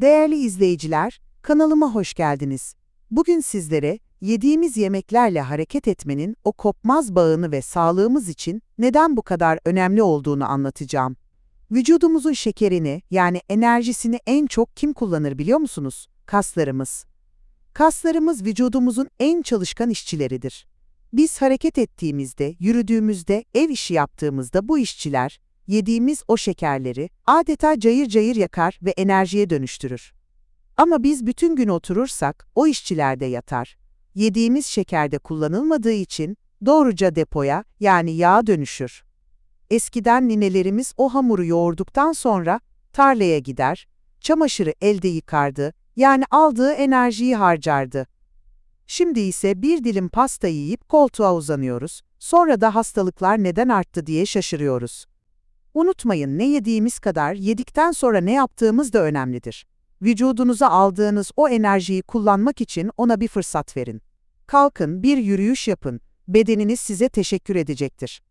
Değerli izleyiciler, kanalıma hoş geldiniz. Bugün sizlere yediğimiz yemeklerle hareket etmenin o kopmaz bağını ve sağlığımız için neden bu kadar önemli olduğunu anlatacağım. Vücudumuzun şekerini yani enerjisini en çok kim kullanır biliyor musunuz? Kaslarımız. Kaslarımız vücudumuzun en çalışkan işçileridir. Biz hareket ettiğimizde, yürüdüğümüzde, ev işi yaptığımızda bu işçiler, yediğimiz o şekerleri adeta cayır cayır yakar ve enerjiye dönüştürür. Ama biz bütün gün oturursak o işçilerde yatar. Yediğimiz şekerde kullanılmadığı için doğruca depoya yani yağa dönüşür. Eskiden ninelerimiz o hamuru yoğurduktan sonra tarlaya gider, çamaşırı elde yıkardı, yani aldığı enerjiyi harcardı. Şimdi ise bir dilim pasta yiyip koltuğa uzanıyoruz, sonra da hastalıklar neden arttı diye şaşırıyoruz. Unutmayın ne yediğimiz kadar yedikten sonra ne yaptığımız da önemlidir. Vücudunuza aldığınız o enerjiyi kullanmak için ona bir fırsat verin. Kalkın, bir yürüyüş yapın, bedeniniz size teşekkür edecektir.